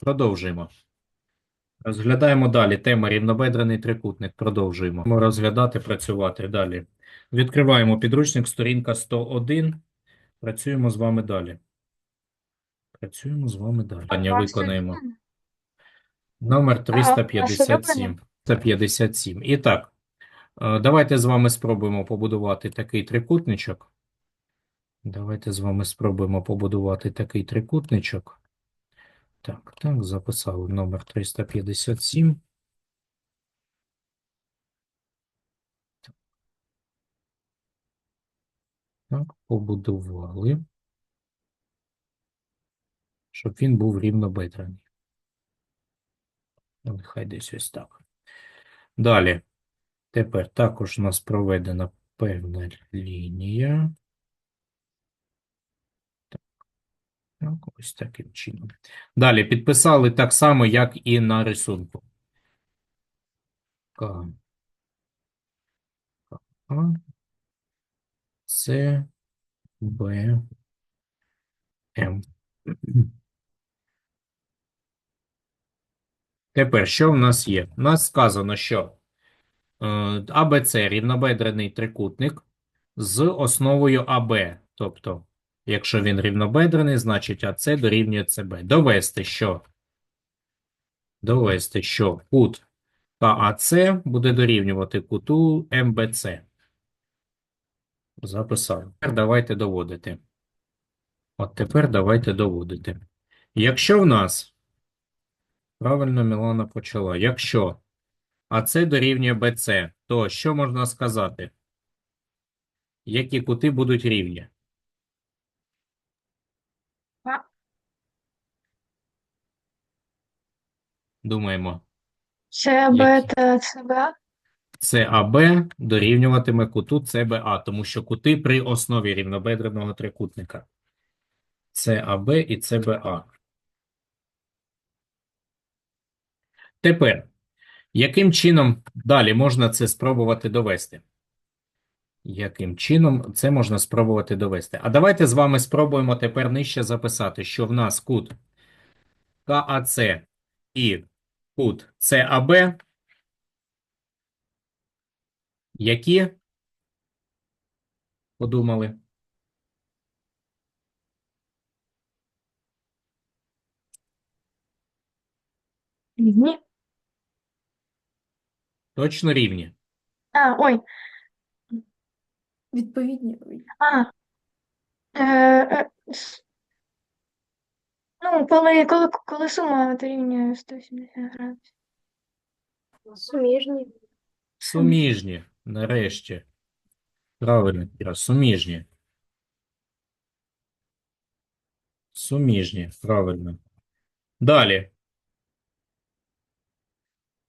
Продовжуємо. Розглядаємо далі. Тема рівнобедрений трикутник. Продовжуємо. Будемо розглядати, працювати далі. Відкриваємо підручник, сторінка 101. Працюємо з вами далі. Працюємо з вами далі. Питання виконаємо. Номер 357. 357. І так, е, давайте з вами спробуємо побудувати такий трикутничок. Давайте з вами спробуємо побудувати такий трикутничок. Так, так, записали номер 357. Так, побудували. Щоб він був рівнобедрений. Ну, Нехай десь ось так. Далі. Тепер також у нас проведена певна лінія. Так, ось таким чином. Далі підписали так само, як і на рисунку. К. С. Б. М. Тепер, що в нас є? У нас сказано, що е, АБЦ рівнобедрений трикутник з основою АБ. Тобто, якщо він рівнобедрений, значить АЦ дорівнює ЦБ. Довести, що довести, що кут КАЦ буде дорівнювати куту МБЦ. Записав. Тепер давайте доводити. От тепер давайте доводити. Якщо в нас Правильно Мілана почала. Якщо АЦ дорівнює БЦ, то що можна сказати? Які кути будуть рівні? А. Думаємо. Це та ЦБ. САБ дорівнюватиме куту ЦБА, тому що кути при основі рівнобедреного трикутника. САБ і ЦБА. Тепер, яким чином далі можна це спробувати довести? Яким чином це можна спробувати довести? А давайте з вами спробуємо тепер нижче записати, що в нас кут КАЦ і кут САБ, які подумали? Рівні. Точно рівні. А, ой. Відповідні. А. Е, е, с- ну, коли, коли, коли сума дорівнює 180 градусів. Суміжні. Суміжні, нарешті. Правильно, Кіра, суміжні. Суміжні, правильно. Далі.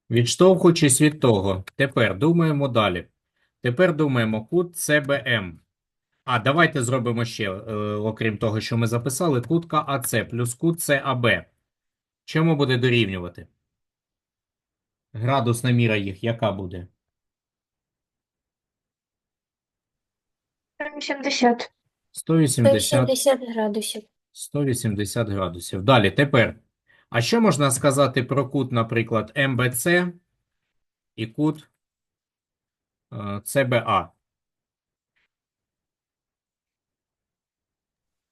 Відштовхуючись від того, тепер думаємо далі. Тепер думаємо кут ЦБМ. А давайте зробимо ще, е, окрім того, що ми записали, кут КАЦ плюс кут САБ. Чому буде дорівнювати? Градусна міра їх яка буде? 80. 180 180 градусів. 180 градусів. Далі, тепер. А що можна сказати про кут, наприклад, МБЦ і кут е, ЦБА?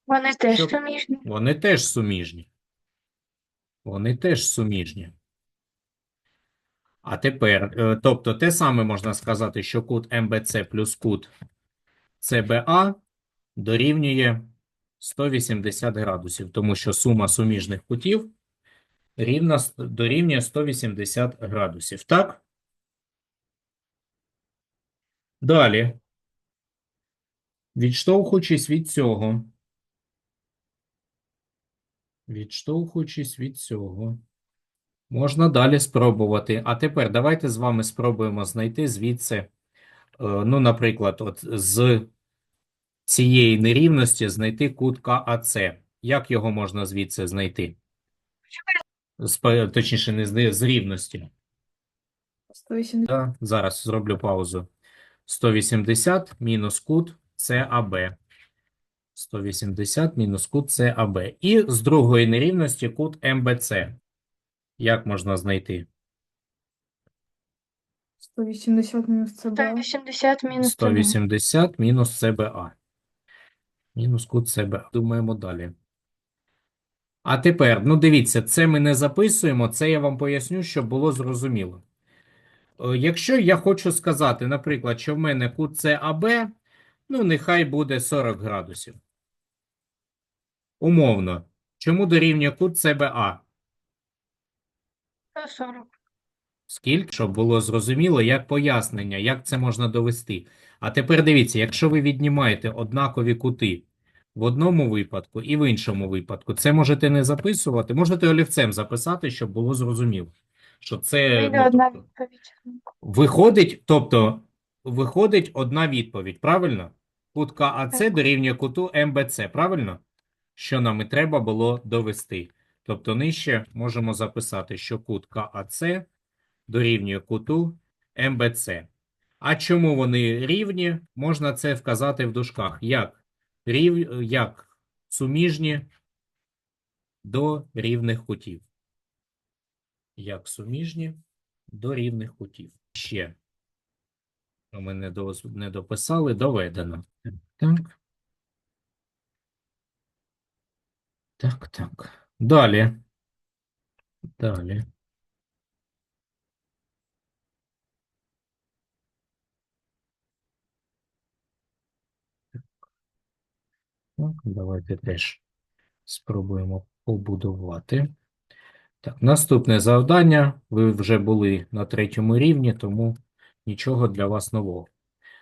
Вони теж Щоб- суміжні. Вони теж суміжні. Вони теж суміжні. А тепер, е, тобто те саме можна сказати, що кут МБЦ плюс кут ЦБА дорівнює 180 градусів, тому що сума суміжних кутів рівна с- дорівнює 180 градусів. Так? Далі, відштовхуючись від цього, відштовхуючись від цього, можна далі спробувати. А тепер давайте з вами спробуємо знайти звідси, е, ну, наприклад, от з цієї нерівності знайти кут КАЦ. Як його можна звідси знайти? З, точніше, не з, з рівності. 180. Да, зараз зроблю паузу. 180 мінус кут САБ. 180 мінус кут САБ. І з другої нерівності кут МБЦ. Як можна знайти? 180 мінус ЦБ. 180 мінус 180 мінус ЦБА. Мінус кут ЦБА. Думаємо далі. А тепер, ну дивіться, це ми не записуємо, це я вам поясню, щоб було зрозуміло. Е, Якщо я хочу сказати, наприклад, що в мене кут ЦАБ, ну нехай буде 40 градусів. Умовно. Чому дорівнює кут ЦБА? 140. Скільки, щоб було зрозуміло, як пояснення, як це можна довести. А тепер дивіться, якщо ви віднімаєте однакові кути в одному випадку і в іншому випадку, це можете не записувати, можете олівцем записати, щоб було зрозуміло, що це ну, тобто, виходить, тобто виходить одна відповідь, правильно? Кут КАЦ дорівнює куту МБЦ, правильно? Що нам і треба було довести. Тобто нижче можемо записати, що кут КАЦ дорівнює куту МБЦ. А чому вони рівні? Можна це вказати в дужках. Як? Рів... Як суміжні до рівних кутів. Як суміжні до рівних кутів. Ще. Ми не дописали, доведено. Так. Так, так. Далі. Далі. Так, давайте теж спробуємо побудувати. Так, наступне завдання. Ви вже були на третьому рівні, тому нічого для вас нового.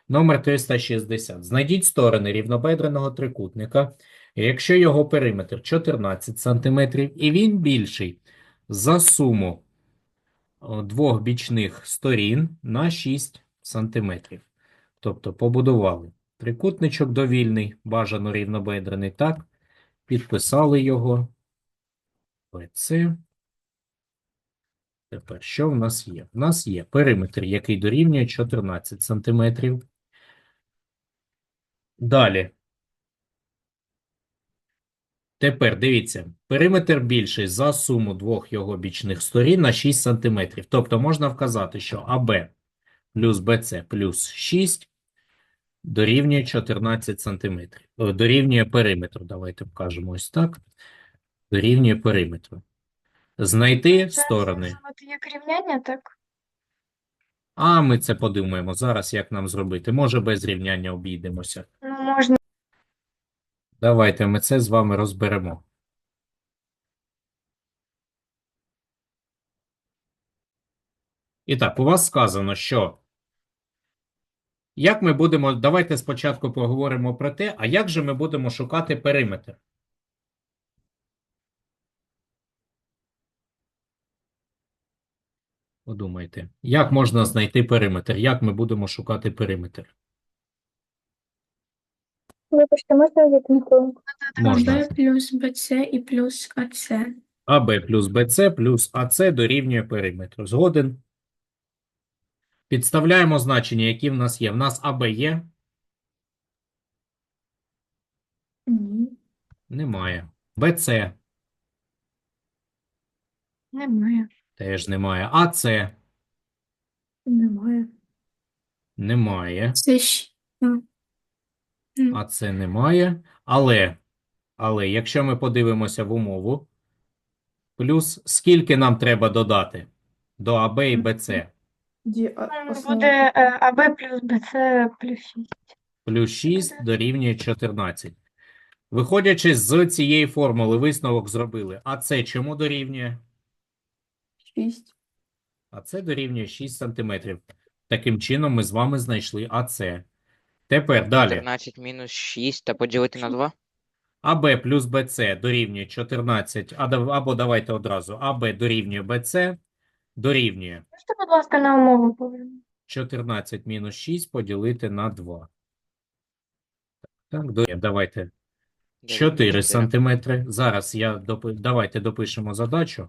Номер 360. Знайдіть сторони рівнобедреного трикутника, якщо його периметр 14 см і він більший за суму двох бічних сторін на 6 см. Тобто побудували трикутничок довільний, бажано рівнобедрений, так, підписали його. ПЦ. Тепер що в нас є? В нас є периметр, який дорівнює 14 см. Далі. Тепер дивіться, периметр більший за суму двох його бічних сторін на 6 см. Тобто можна вказати, що АБ плюс БЦ плюс 6 дорівнює 14 см. Дорівнює периметру. Давайте вкажемо ось так. Дорівнює периметру. Знайти Це сторони. як рівняння, так? А ми це подумаємо зараз, як нам зробити. Може, без рівняння обійдемося. Ну, можна. Давайте ми це з вами розберемо. І так, у вас сказано, що як ми будемо, давайте спочатку поговоримо про те, а як же ми будемо шукати периметр? Подумайте, як можна знайти периметр? Як ми будемо шукати периметр? Вибачте, можна я хвилинку? Можна. АБ плюс БЦ і плюс АЦ. АБ плюс БЦ плюс АЦ дорівнює периметру. Згоден? Підставляємо значення, які в нас є. В нас АБ є? Ні. Немає. БЦ Немає. теж немає. АЦ Немає. немає. Це ж АЦ немає. Але, але, якщо ми подивимося в умову, плюс скільки нам треба додати до АБ і БЦ? Ді, а. Буде е, АБ плюс БЦ плюс 6. Плюс 6 дорівнює 14. Виходячи з цієї формули, висновок зробили. АЦ чому дорівнює? 6. А це дорівнює 6 см. Таким чином ми з вами знайшли АЦ. Тепер далі. 14 мінус 6 та поділити на 2. АБ плюс БЦ дорівнює 14, а дав- або давайте одразу. АБ дорівнює БЦ дорівнює Можете, будь ласка, на умову повернути? 14 мінус 6 поділити на 2. Так, дорівнює. Давайте 4 сантиметри. Зараз я допи... давайте допишемо задачу,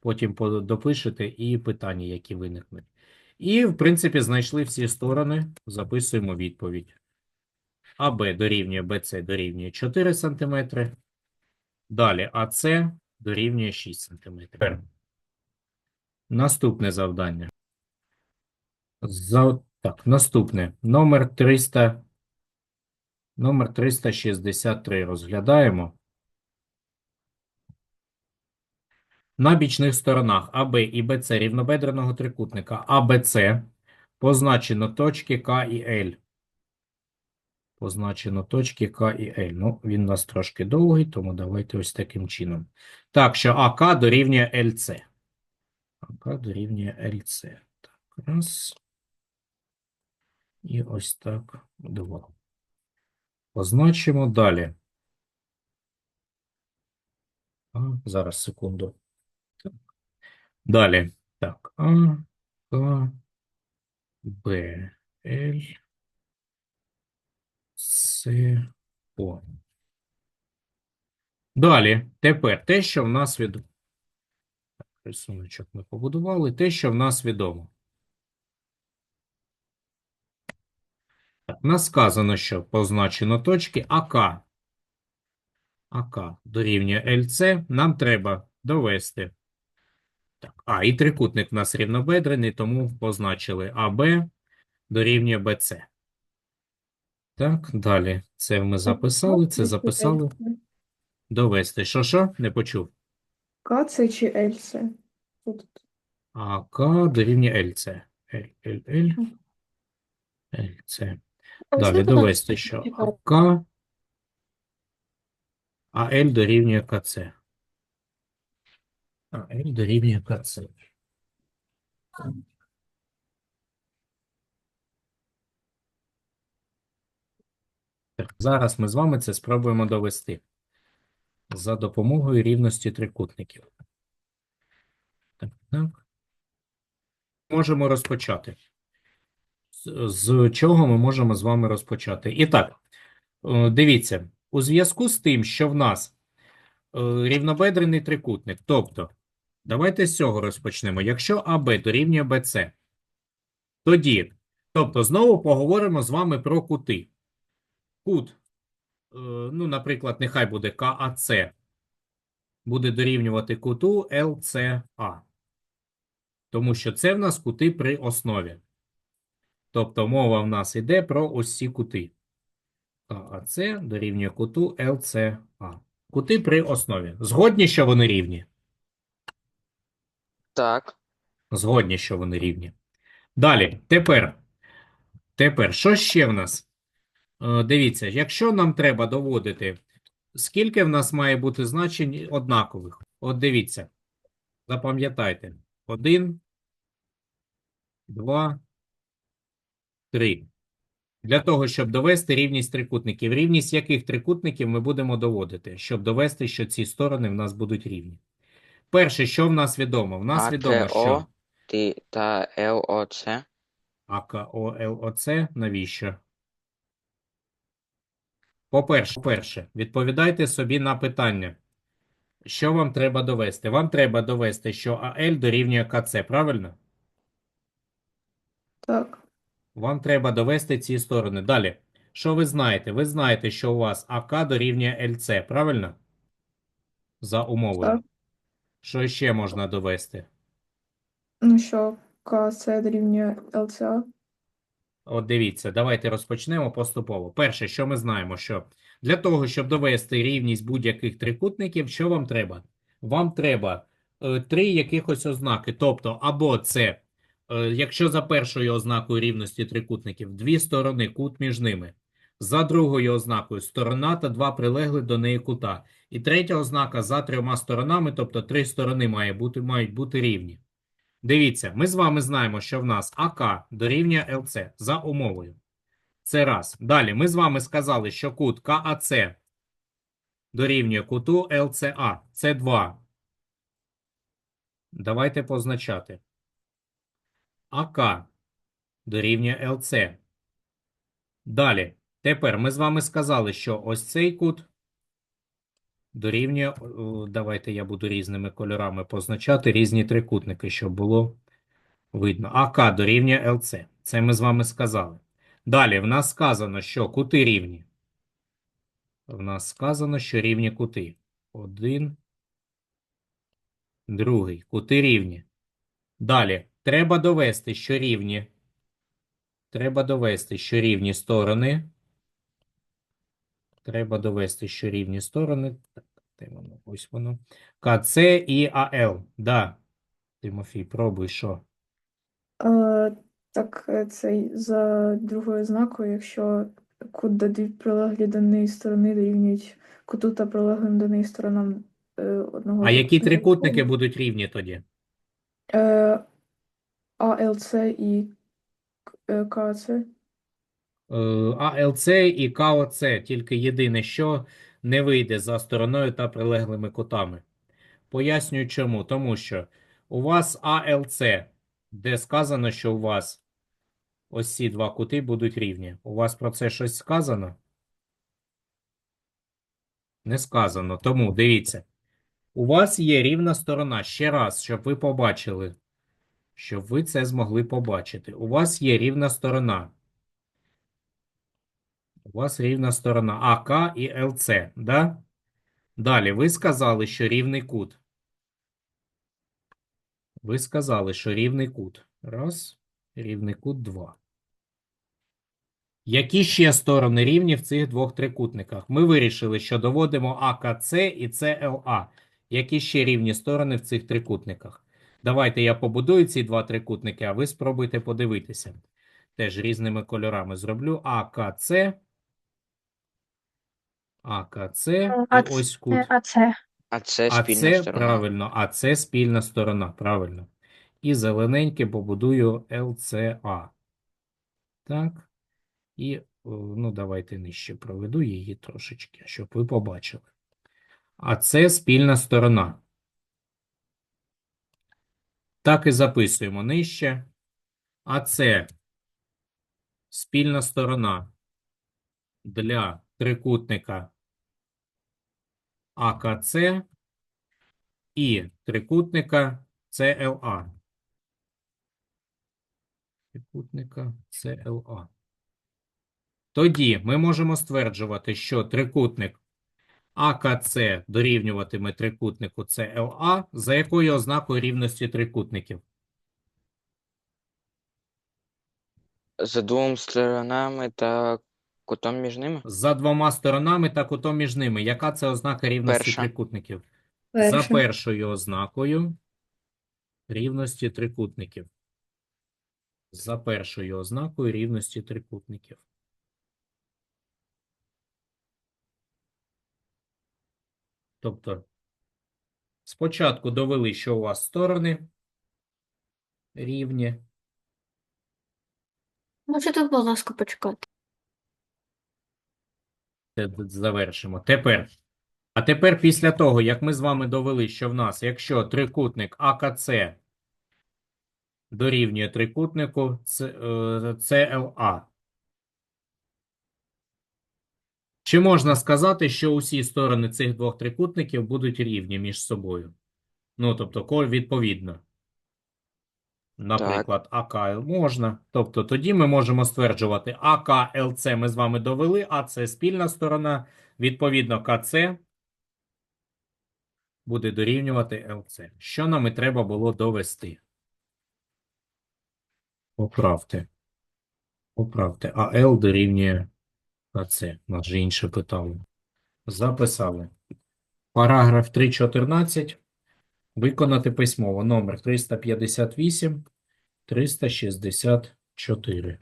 потім по- допишете і питання, які виникнуть. І, в принципі, знайшли всі сторони, записуємо відповідь. АБ дорівнює БЦ дорівнює 4 сантиметри. Далі АЦ дорівнює 6 сантиметрів. Наступне завдання. За... Так, наступне. Номер 300... Номер 363 розглядаємо. На бічних сторонах АБ і БЦ рівнобедреного трикутника АБЦ позначено точки К і Л. Позначено точки К і Л. Ну, він у нас трошки довгий, тому давайте ось таким чином. Так, що АК дорівнює ЛЦ. АК дорівнює ЛЦ. Так, раз. І ось так два. Позначимо далі. А, зараз, секунду. Так. Далі. Так, А, К, Б, Л, С, О. Далі, тепер те, що в нас відомо. Рисуночок ми побудували. Те, що в нас відомо. Нас сказано, що позначено точки АК. АК дорівнює ЛЦ. Нам треба довести. Так, а, і трикутник в нас рівнобедрений, тому позначили АБ дорівнює БЦ. Так, далі. Це ми записали, це записали. Довести. Що, що? Не почув. К це чи Л це? Тут. АК дорівнює ЛЦ. Л, Л, Л. ЛЦ. Далі довести, що АК, а L дорівнює КЦ. А L дорівнює КЦ. Зараз ми з вами це спробуємо довести за допомогою рівності трикутників. Так, так. Можемо розпочати. З, чого ми можемо з вами розпочати? І так, е, дивіться, у зв'язку з тим, що в нас е, рівнобедрений трикутник, тобто, давайте з цього розпочнемо. Якщо АБ дорівнює БЦ, тоді, тобто, знову поговоримо з вами про кути. Кут, е, ну, наприклад, нехай буде КАЦ, буде дорівнювати куту ЛЦА. Тому що це в нас кути при основі. Тобто мова в нас йде про ось ці кути. АЦ дорівнює куту ЛЦА. Кути при основі. Згодні, що вони рівні? Так. Згодні, що вони рівні. Далі, тепер, тепер, що ще в нас? Е, Дивіться, якщо нам треба доводити, скільки в нас має бути значень однакових? От дивіться, запам'ятайте. Один, два, три. Для того, щоб довести рівність трикутників. Рівність яких трикутників ми будемо доводити, щоб довести, що ці сторони в нас будуть рівні. Перше, що в нас відомо? В нас відомо, що АКО та ЛОЦ. АКО, ЛОЦ, навіщо? По-перше, по-перше, відповідайте собі на питання. Що вам треба довести? Вам треба довести, що АЛ дорівнює КЦ, правильно? Так. Вам треба довести ці сторони. Далі. Що ви знаєте? Ви знаєте, що у вас АК дорівнює ЛЦ, правильно? За умовою. Так. Що ще можна довести? Ну що, К це дорівнює ЛЦА. От дивіться, давайте розпочнемо поступово. Перше, що ми знаємо, що для того, щоб довести рівність будь-яких трикутників, що вам треба? Вам треба е, три якихось ознаки. Тобто, або це, е, якщо за першою ознакою рівності трикутників, дві сторони, кут між ними. За другою ознакою сторона та два прилегли до неї кута. І третя ознака за трьома сторонами, тобто три сторони має бути, мають бути рівні. Дивіться, ми з вами знаємо, що в нас АК дорівнює ЛЦ за умовою. Це раз. Далі ми з вами сказали, що кут КАЦ дорівнює куту ЛЦА. Це 2. Давайте позначати. АК дорівнює ЛЦ. Далі. Тепер ми з вами сказали, що ось цей кут дорівнює, давайте я буду різними кольорами позначати різні трикутники, щоб було видно. АК дорівнює ЛЦ. Це ми з вами сказали. Далі в нас сказано, що кути рівні. В нас сказано, що рівні кути. Один, другий. Кути рівні. Далі. Треба довести, що рівні. Треба довести, що рівні сторони. Треба довести, що рівні сторони. Так, де воно? Ось воно. КЦ і АЛ. Да. Тимофій, пробуй, що? Е, так, е, цей за другою ознакою, якщо кут до дві прилеглі до неї сторони дорівнюють куту та прилеглим до неї сторонам е, одного А які трикутники будуть рівні тоді? Е, АЛЦ і е, КЦ. Е, АЛЦ і КОЦ. Тільки єдине, що не вийде за стороною та прилеглими кутами. Пояснюю чому. Тому що у вас АЛЦ, де сказано, що у вас ось ці два кути будуть рівні. У вас про це щось сказано? Не сказано. Тому дивіться. У вас є рівна сторона. Ще раз, щоб ви побачили. Щоб ви це змогли побачити. У вас є рівна сторона. У вас рівна сторона АК і ЛЦ, да? Далі, ви сказали, що рівний кут. Ви сказали, що рівний кут. Раз, рівний кут, два. Які ще сторони рівні в цих двох трикутниках? Ми вирішили, що доводимо АКЦ і ЦЛА. Які ще рівні сторони в цих трикутниках? Давайте я побудую ці два трикутники, а ви спробуйте подивитися. Теж різними кольорами зроблю. АКЦ. АКЦ. І а ось це- кут. А це А це А спільна це сторона. правильно, а це спільна сторона, правильно. І зелененьке побудую ЛЦА. Так. І, ну, давайте нижче проведу її трошечки, щоб ви побачили. А це спільна сторона. Так і записуємо нижче. А це спільна сторона для трикутника АКЦ і трикутника CLA. Трикутника CLA. Тоді ми можемо стверджувати, що трикутник АКЦ дорівнюватиме трикутнику CLA за якою ознакою рівності трикутників? За двома сторонами та кутом між ними? За двома сторонами та кутом між ними. Яка це ознака рівності Перша. трикутників? За першою ознакою рівності трикутників. За першою ознакою рівності трикутників. Тобто, спочатку довели, що у вас сторони рівні. Можете, будь ласка, почекати. Завершимо. Тепер. А тепер після того, як ми з вами довели, що в нас, якщо трикутник АКЦ дорівнює трикутнику е, CLA, чи можна сказати, що усі сторони цих двох трикутників будуть рівні між собою? Ну, тобто, відповідно. Наприклад, АК можна. Тобто, тоді ми можемо стверджувати АК, ЛЦ ми з вами довели, а це спільна сторона. Відповідно, КЦ буде дорівнювати ЛЦ. Що нам і треба було довести? Поправте. Поправте. А Л дорівнює КЦ. Нас же інше питало. Записали. Параграф 3.14. Виконати письмово. Номер 358, 364.